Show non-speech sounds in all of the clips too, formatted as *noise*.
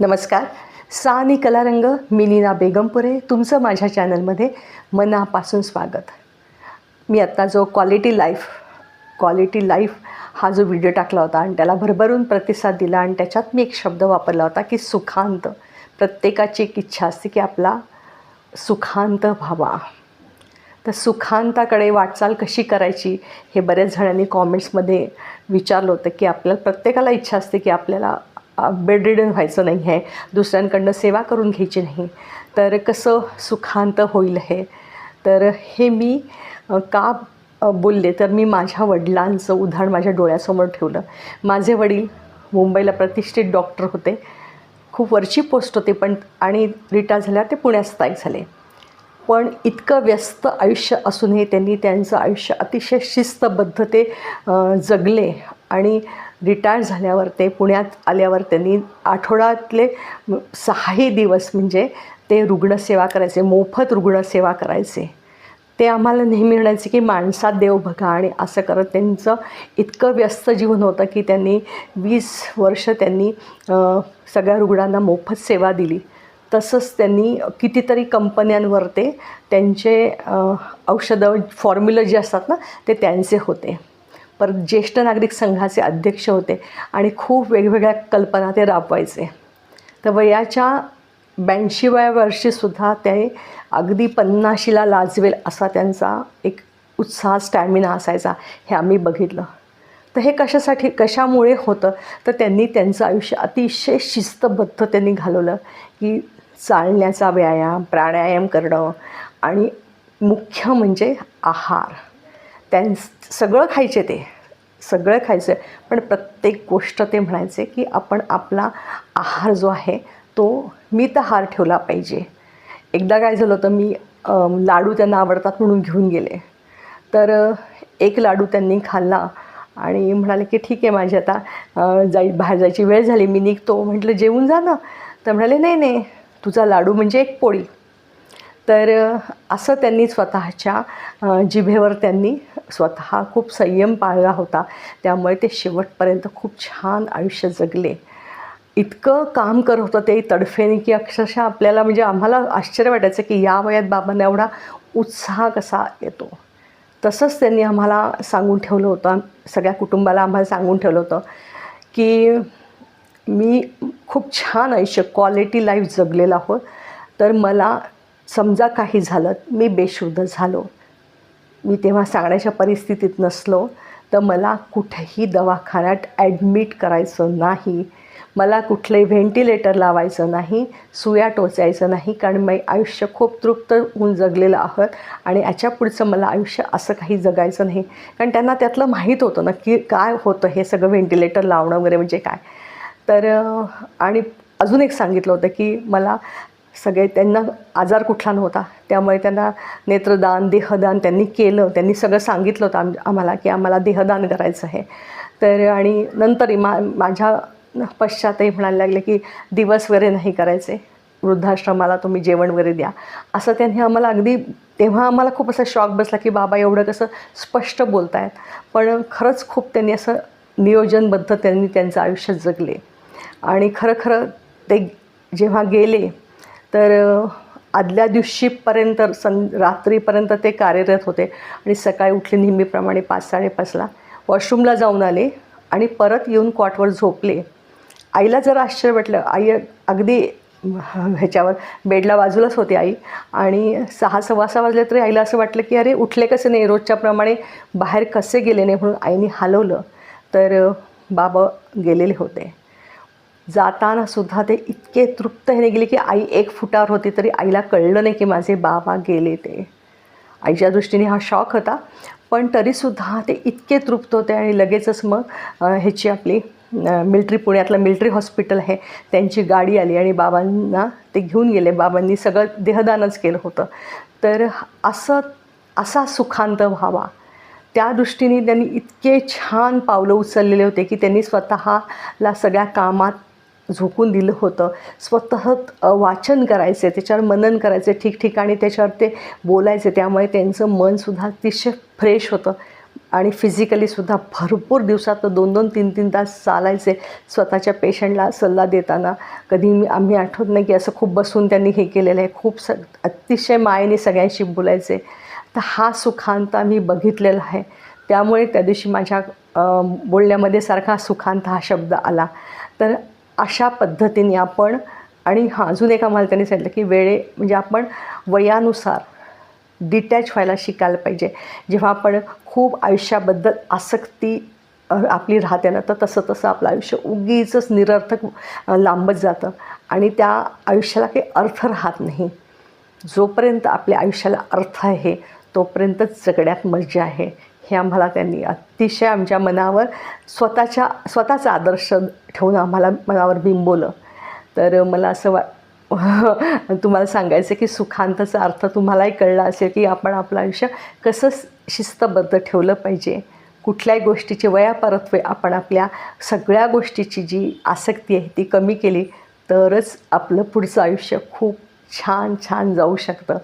नमस्कार. सा आणि कलारंग मी नीना बेगमपुरे तुमचं माझ्या चॅनलमध्ये मनापासून स्वागत. मी आत्ता जो क्वालिटी लाईफ क्वालिटी लाईफ हा जो व्हिडिओ टाकला होता आणि त्याला भरभरून प्रतिसाद दिला आणि त्याच्यात मी एक शब्द वापरला होता की सुखांत. प्रत्येकाची एक इच्छा असते की आपला सुखांत व्हावा. तर सुखांताकडे वाटचाल कशी करायची हे बऱ्याच जणांनी कॉमेंट्समध्ये विचारलं होतं की आपल्याला प्रत्येकाला इच्छा असते की आपल्याला बेडरिडन व्हायचं नाही आहे. दुसऱ्यांकडनं सेवा करून घ्यायची नाही. तर कसं सुखांत होईल हे? तर हे मी का बोलले? तर मी माझ्या वडिलांचं उदाहरण माझ्या डोळ्यासमोर ठेवलं. माझे वडील मुंबईला प्रतिष्ठित डॉक्टर होते. खूप वरची पोस्ट होते पण आणि रिटायर झाल्या ते पुण्यात स्थायिक झाले. पण इतकं व्यस्त आयुष्य असूनही त्यांनी त्यांचं आयुष्य अतिशय शिस्तबद्ध ते जगले. आणि रिटायर झाल्यावर ते पुण्यात आल्यावर त्यांनी आठवड्यातले सहाही दिवस म्हणजे ते रुग्णसेवा करायचे मोफत रुग्णसेवा करायचे. ते आम्हाला नेहमी म्हणायचे की माणसात देव बघा आणि असं करत त्यांचं इतकं व्यस्त जीवन होतं की त्यांनी वीस वर्ष त्यांनी सगळ्या रुग्णांना मोफत सेवा दिली. तसंच त्यांनी कितीतरी कंपन्यांवर ते त्यांचे औषधं फॉर्म्युला जे असतात ना ते त्यांचे होते. परत ज्येष्ठ नागरिक संघाचे अध्यक्ष होते आणि खूप वेगवेगळ्या कल्पना ते राबवायचे. तर वयाच्या ब्याऐंशीव्या वर्षीसुद्धा ते अगदी पन्नाशीला लाजवेल असा त्यांचा एक उत्साह स्टॅमिना असायचा. हे आम्ही बघितलं. तर हे कशासाठी कशामुळे होतं? तर त्यांनी त्यांचं आयुष्य अतिशय शिस्तबद्ध त्यांनी घालवलं की चालण्याचा व्यायाम प्राणायाम करणं आणि मुख्य म्हणजे आहार. त्यां सगळं खायचे ते. सगळं खायचं. पण प्रत्येक गोष्ट ते म्हणायचे की आपण आपला आहार जो आहे तो मितहार ठेवला पाहिजे. एकदा काय झालं होतं मी लाडू त्यांना आवडतात म्हणून घेऊन गेले. तर एक लाडू त्यांनी खाल्ला आणि म्हणाले की ठीक आहे माझी आता जाई बाहेर जायची वेळ झाली मी निघतो. म्हटलं जेवून जा ना. तर म्हणाले नाही नाही. तुझा लाडू म्हणजे एक पोळी. तर असं त्यांनी स्वतःच्या जिभेवर त्यांनी स्वतः खूप संयम पाळला होता. त्यामुळे ते शेवटपर्यंत खूप छान आयुष्य जगले. इतकं काम करत होतं ते तडफेने की अक्षरशः आपल्याला म्हणजे आम्हाला आश्चर्य वाटायचं की या वयात बाबांना एवढा उत्साह कसा येतो. तसंच त्यांनी आम्हाला सांगून ठेवलं होतं. सगळ्या कुटुंबाला आम्हाला सांगून ठेवलं होतं की मी खूप छान आयुष्य क्वालिटी लाईफ जगलेलं आहोत. तर मला समजा काही झालं मी बेशुद्ध झालो. मी तेव्हा सांगण्याच्या परिस्थितीत नसलो तर मला कुठेही दवाखान्यात ॲडमिट करायचं नाही. मला कुठलंही व्हेंटिलेटर लावायचं नाही सुया टोचायचं नाही कारण मी आयुष्य खूप तृप्त होऊन जगलेलं आहोत आणि याच्या पुढचं मला आयुष्य असं काही जगायचं नाही. कारण त्यांना त्यातलं माहीत होतं ना की काय होतं हे सगळं व्हेंटिलेटर लावणं वगैरे म्हणजे काय. तर आणि अजून एक सांगितलं होतं की मला सगळे त्यांना आजार कुठला नव्हता. त्यामुळे त्यांना नेत्रदान देहदान त्यांनी केलं. त्यांनी सगळं सांगितलं होतं आम आम्हाला की आम्हाला देहदान करायचं आहे. तर आणि नंतरही मा माझ्या पश्चातही म्हणायला लागले की दिवस वगैरे नाही करायचे. वृद्धाश्रमाला तुम्ही जेवण वगैरे द्या. असं त्यांनी आम्हाला अगदी तेव्हा आम्हाला खूप असा शॉक बसला की बाबा एवढं कसं स्पष्ट बोलत आहेत पण खरंच खूप त्यांनी असं नियोजनबद्ध त्यांनी त्यांचं आयुष्य जगले. आणि खरं खरं ते जेव्हा गेले तर आदल्या दिवशीपर्यंत सं रात्रीपर्यंत ते कार्यरत होते. आणि सकाळी उठले नेहमीप्रमाणे पाच साडेपाचला. वॉशरूमला जाऊन आले आणि परत येऊन कॉटवर झोपले. आईला जरा आश्चर्य वाटलं आई अगदी ह्याच्यावर बेडला बाजूलाच होती आई. आणि सहा सव्वा सहा वाजले तरी आईला असं वाटलं की अरे उठले कसे नाही? रोजच्याप्रमाणे बाहेर कसे गेले नाही? म्हणून आईने हलवलं. तर बाबा गेलेले होते. जाताना सुद्धा ते इतके तृप्त ह्याने गेले की आई एक फुटावर होती तरी आईला कळलं नाही की माझे बाबा गेले ते. आईच्या दृष्टीने हा शॉक होता. पण तरीसुद्धा ते इतके तृप्त होते आणि लगेचच मग ह्याची आपली मिल्ट्री पुण्यातलं मिल्ट्री हॉस्पिटल आहे त्यांची गाडी आली आणि बाबांना ते घेऊन गेले. बाबांनी सगळं देहदानच केलं होतं. तर असं असा सुखांत व्हावा. त्या दृष्टीने त्यांनी इतके छान पावलं उचललेले होते की त्यांनी स्वतःला सगळ्या कामात झोकून दिलं होतं. स्वतः वाचन करायचे त्याच्यावर मनन करायचे ठिकठिकाणी त्याच्यावर ते बोलायचे. त्यामुळे त्यांचं मनसुद्धा अतिशय फ्रेश होतं. आणि फिजिकलीसुद्धा भरपूर दिवसात दोन दोन तीन तीन तास चालायचे स्वतःच्या पेशंटला सल्ला देताना. कधी मी आम्ही आठवत नाही की असं खूप बसून त्यांनी हे केलेलं आहे. खूप स अतिशय मायेने सगळ्यांशी बोलायचे. तर हा सुखांत आम्ही बघितलेला आहे. त्यामुळे त्या दिवशी माझ्या बोलण्यामध्ये सारखा सुखांत हा शब्द आला. तर अशा पद्धतीने आपण आणि हां अजून एक आम्हाला त्यांनी सांगितलं की वेळे म्हणजे आपण वयानुसार डिटॅच व्हायला शिकायला पाहिजे. जेव्हा आपण खूप आयुष्याबद्दल आसक्ती आपली राहते ना तर तसं तसं आपलं आयुष्य उगीच निरर्थक लांबत जातं. आणि त्या आयुष्याला काही अर्थ राहत नाही. जोपर्यंत आपल्या आयुष्याला अर्थ आहे तोपर्यंतच जगण्यात मजा आहे. हे आम्हाला त्यांनी अतिशय आमच्या मनावर स्वतःच्या स्वतःचा आदर्श ठेवून आम्हाला मनावर बिंबवलं. तर मला असं वा *laughs* तुम्हाला सांगायचं की सुखांताचा अर्थ तुम्हालाही कळला असेल की आपण आपलं आयुष्य कसं शिस्तबद्ध ठेवलं पाहिजे. कुठल्याही गोष्टीची वयापरत्वे आपण आपल्या सगळ्या गोष्टीची जी आसक्ती आहे ती कमी केली तरच आपलं पुढचं आयुष्य खूप छान छान जाऊ शकतं.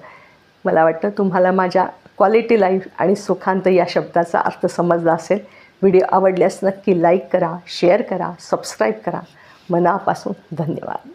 मला वाटतं तुम्हाला माझ्या क्वालिटी लाईफ आणि सुखांत या शब्दाचा अर्थ समजला असेल. व्हिडिओ आवडल्यास नक्की लाईक करा शेअर करा सबस्क्राईब करा. मनापासून धन्यवाद.